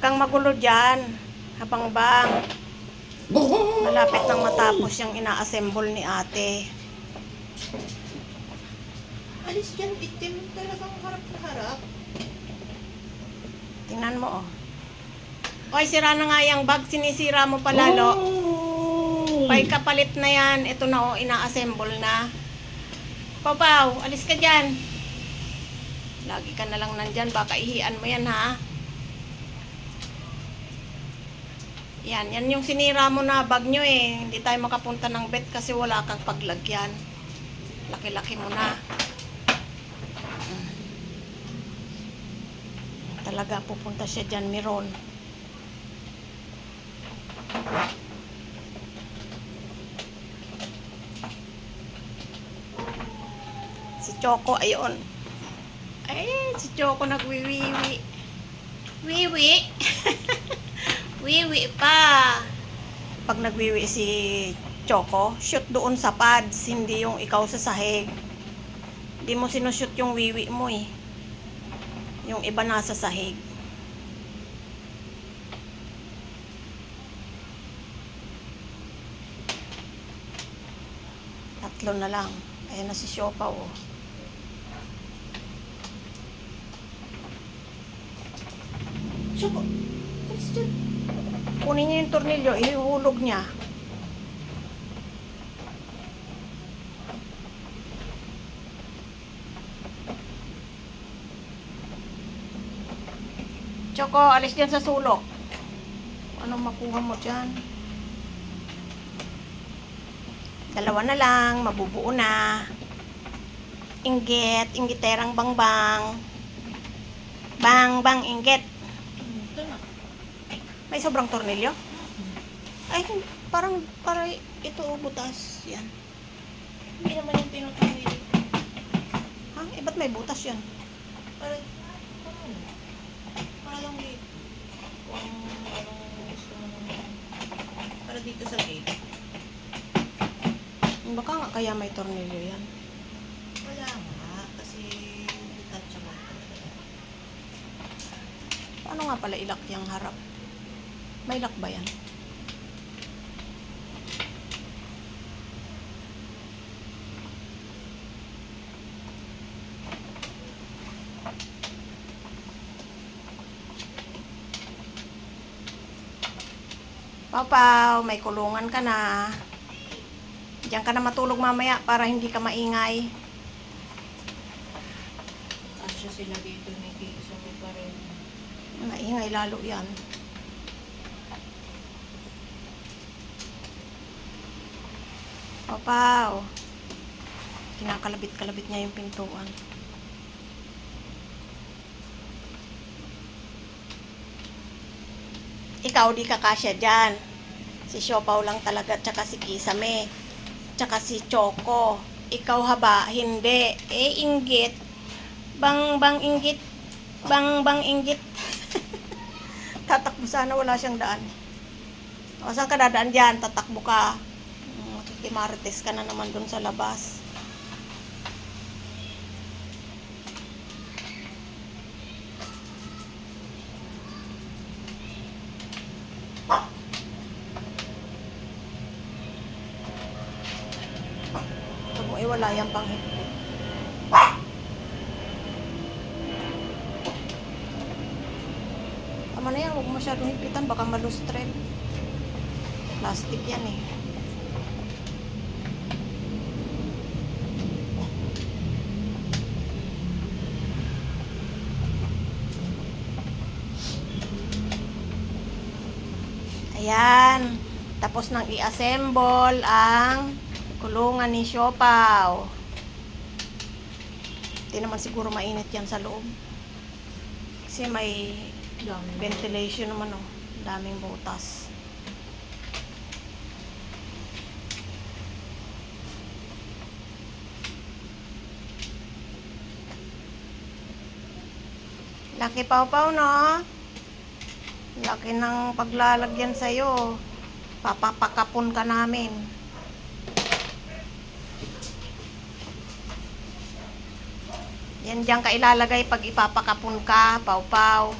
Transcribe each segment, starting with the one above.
kang magulo dyan. Habang bang. Malapit nang matapos yung ina-assemble ni ate. Alis dyan, itim talagang harap na harap. Tingnan mo, oh. Oy, sira na nga yung bag. Sinisira mo pa lalo. Oh. Pay kapalit na yan. Ito na, oh. Ina-assemble na. Papaw, alis ka dyan. Lagi ka na lang nandyan. Baka ihian mo yan, ha? Yan, yan yung sinira mo na bag nyo eh. Hindi tayo makapunta ng vet kasi wala kang paglagyan. Laki-laki mo na. Talaga pupunta siya dyan, Miron. Si Choco, ayun. Ay, si Choco nagwiwiwi. Wiwi. Wiwi pa. Pag nagwiwi si Choco, shoot doon sa pads, hindi yung ikaw sa sahig. Hindi mo sinushoot yung wiwi mo eh. Yung iba nasa sahig. Tatlo na lang. Ayan na si Siopaw oh. Choco, alis dyan. Kunin niya yung tornilyo, ihulog niya. Choco, alis dyan sa sulok. Anong makuha mo dyan? Dalawa na lang, mabubuo na. Inggit, inggiterang bangbang. Bang, bang, inggit. May sobrang tornilyo? Ay, parang, parang ito oh, butas. Yan. Hindi naman yung tinutumili. Ha? Eh, ba't may butas yan? Para, ano? Para lang dito. Kung anong gusto mo naman. Para dito sa gate. Baka nga kaya may tornilyo yan. Wala nga, kasi detachable talaga. Paano nga pala ilak yung harap? May lock ba yan? Pau-pau, may kulungan ka na. Diyan ka na matulog mamaya para hindi ka maingay. Asya sila dito Kiki sa may parin. Maingay lalo yan. Papaw. Kinakalabit-kalabit niya yung pintuan. Ikaw di ka kasya dyan. Si Siopaw lang talaga, tsaka si Kisame. Tsaka si Choco. Ikaw haba, hindi. Eh, inggit. Bang, bang, inggit. Bang, bang, inggit. Tatakbo sana, wala siyang daan. O, saan ka dadaan dyan? Tatakbo ka. Makikimarites ka na naman dun sa labas. Huwag mo iwala yung panghigpit. Tama na yan, huwag masyadong higpitan, baka malustren. Plastic yan eh. Ayan. Tapos nang i-assemble ang kulungan ni Siopaw. Hindi naman siguro mainit yan sa loob. Kasi may Dami. ventilation naman oh. Daming butas. Laki pau-pau, no? Laki ng paglalagyan sa'yo. Papapakapon ka namin. Yan diyan ka ilalagay pag ipapakapon ka, pau-pau.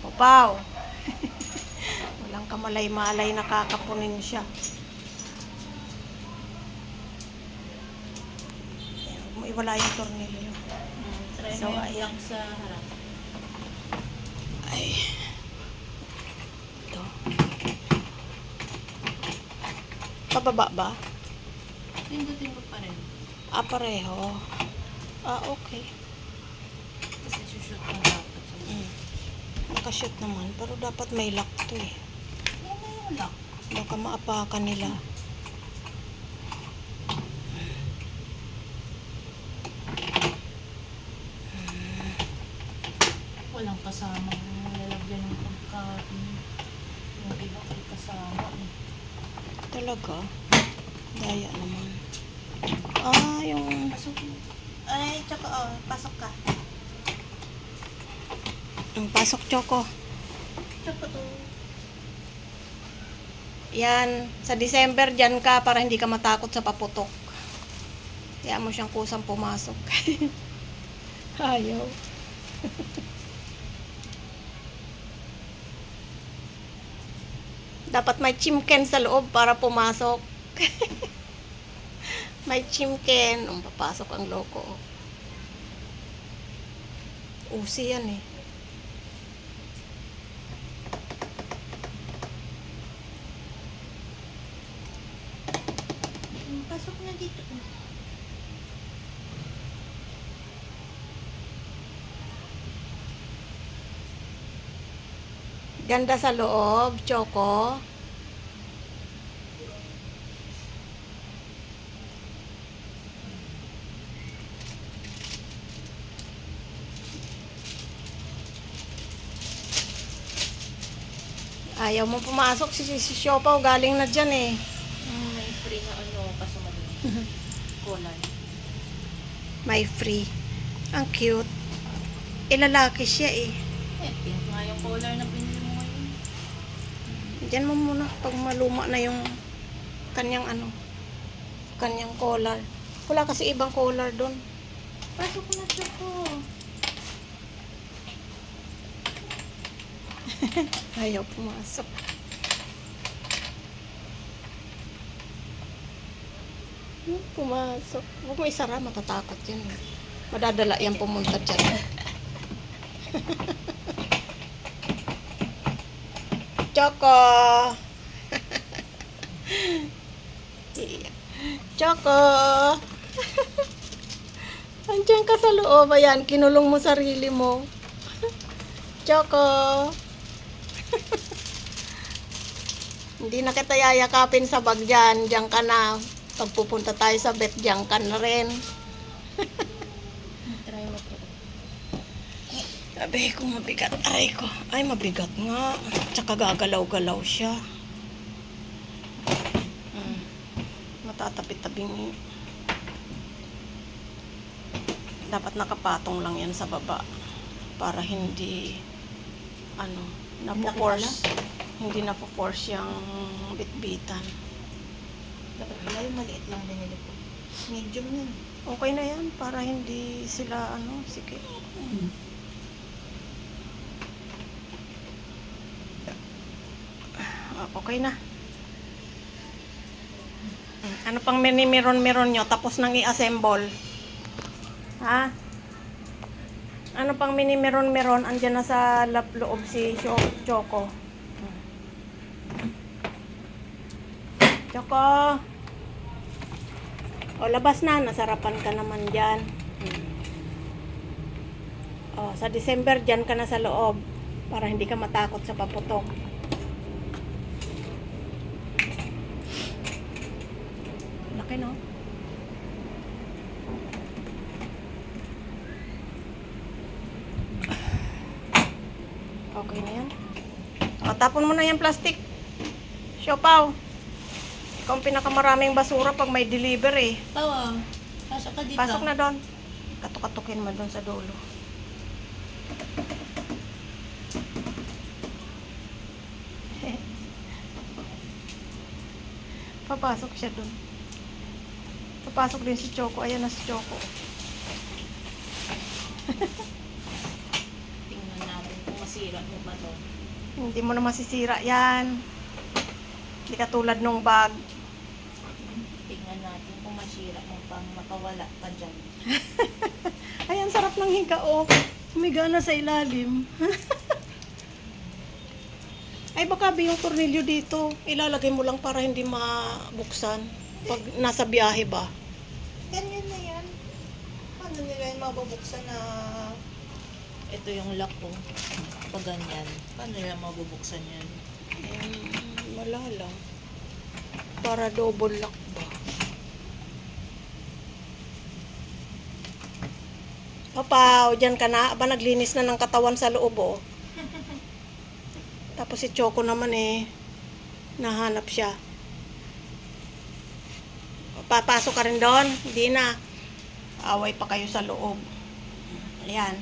Papaw. Walang kamalay-malay nakakapunin siya. Iwala yung tornilyo. So, ayan. sa harap. Ay. Ito. Pababa ba? Pindutin ko pa rin. Ah, pareho. Ah, okay. Kasi shoot mo dapat. Mm. Nakashoot naman, pero dapat may lock to eh. na yung lock. Baka maapakan nila. Walang kasama lalagyan ng pagkain. Yung iba ay kasama. eh. Talaga? Daya naman. Ah, yung... Pasok mo. Ay, tsaka oh, pasok ka. Yung pasok choco. Tsaka to. Yan, sa December dyan ka para hindi ka matakot sa paputok. Kaya mo siyang kusang pumasok. Ayaw. Dapat may chimken sa loob para pumasok. may chimken. Nung papasok ang loko. Usi yan eh. Pasok na dito. Ganda sa loob, Choco. Ayaw mo pumasok si, si, si Siopaw galing na dyan eh. Hmm, may free na ano kasama doon. Collar. May free. Ang cute. Ilalaki siya eh. Eh, pink nga yung collar na ngayon. Diyan mo muna pag maluma na yung kanyang ano, kanyang collar. Wala kasi ibang collar doon. Pasok na Choco. Ayaw pumasok. Hmm, Pumasok. Huwag mo isara, matatakot yan. eh. Madadala yan pumunta dyan. Choco! Choco! Andiyan ka sa loob. Ayan, kinulong mo sarili mo. Choco! Hindi na kita yayakapin sa bag dyan. Diyan ka na. Pag pupunta tayo sa bet, diyan ka na rin. Try mo to. Sabi ko, mabigat. Ay ko. Ay, mabigat nga. Tsaka gagalaw-galaw siya. Hmm. Matatapit-tabing. Dapat nakapatong lang yan sa baba. Para hindi, ano, napo-force. Hindi napo-force yung bitbitan. Dapat pala yung maliit lang binili ko. Medium yun. Okay na yan. Para hindi sila, ano, sige. Ah, okay na. Ano pang mini-meron-meron nyo tapos nang i-assemble? Ha? Ano pang mini-meron-meron? Andyan na sa lap loob si Cho- Choco. Choco! O, labas na. Nasarapan ka naman dyan. O, sa December, dyan ka na sa loob. Para hindi ka matakot sa paputok. Laki, no? Okay na yan. O, tapon mo na yung plastic. Siopaw. Ikaw ang pinakamaraming basura pag may delivery. Tawa. Pasok ka dito. Pasok na doon. Katukatukin mo doon sa dulo. Papasok siya doon. Papasok din si Choco. Ayan na si Choco. Tingnan natin kung kasi masisira mo ba to? Hindi mo na masisira yan. Hindi katulad nung bag. Tingnan natin kung masira mo pang makawala ka dyan. Ay, ang sarap ng higa, oh. Humiga na sa ilalim. Ay, baka ba yung tornilyo dito? Ilalagay mo lang para hindi mabuksan. Pag nasa biyahe ba? Ganyan na yan. Paano nila yung mabubuksan na... Ito yung lock ko. Pag ganyan. Paano nila mabubuksan yan? Um, wala lang. Para double lock ba? Papaw, dyan ka na. Aba, naglinis na ng katawan sa loob, oh. Tapos si Choco naman eh, nahanap siya. Papasok ka rin doon? Hindi na. Away pa kayo sa loob. Ayan.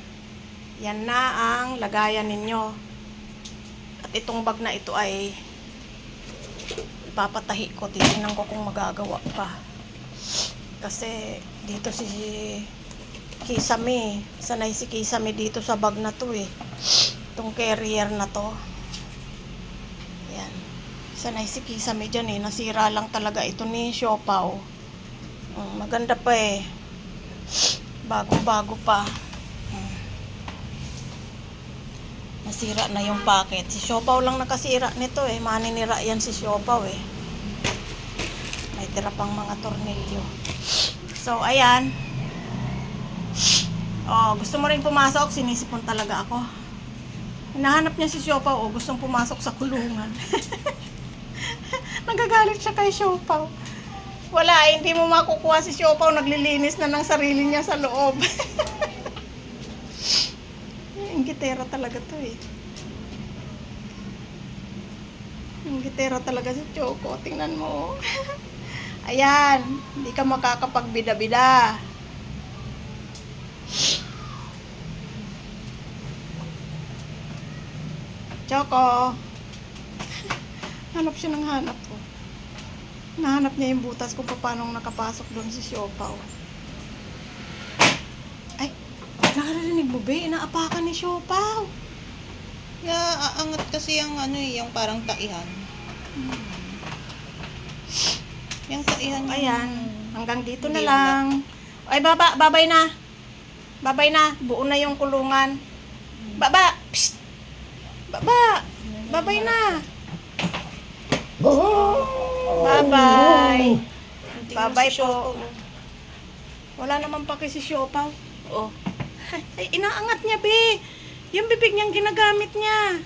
Yan na ang lagayan ninyo. At itong bag na ito ay ipapatahi ko. Titingnan ko kung magagawa pa. Kasi dito si Kisame. Sanay si Kisame dito sa bag na to eh. Itong carrier na to. Yan. Sanay si Kisame dyan eh. Nasira lang talaga ito ni Siopaw. Mm, maganda pa eh. Bago-bago pa. Mm. Nasira na yung packet. Si Siopaw lang nakasira nito eh. Maninira yan si Siopaw eh. May tira pang mga tornilyo. So, ayan. Oh, gusto mo rin pumasok? Sinisipon talaga ako. Hinahanap niya si Siopaw. Oh, gustong pumasok sa kulungan. Nagagalit siya kay Siopaw. Wala, eh, hindi mo makukuha si Siopaw. Naglilinis na ng sarili niya sa loob. Yung gitera talaga to eh. Yung gitera talaga si Choco. Tingnan mo. Ayan. Hindi ka makakapagbida-bida. Choco. Hanap siya ng hanap ko. Nahanap niya yung butas kung paano nakapasok doon si Siopaw. Ay, nakarinig mo ba? Inaapakan ni Siopaw. Ya, aangat kasi yung ano eh, yung parang taihan. Yung taihan yung... Ayan, hanggang dito na lang. Ay, baba, babay na. Babay na, buo na yung kulungan. Baba! Psst! Baba! Babay na! Bye-bye! Bye-bye si po. Wala naman pa kasi Siopaw. Oh. Ay, inaangat niya, be. Yung bibig niyang ginagamit niya.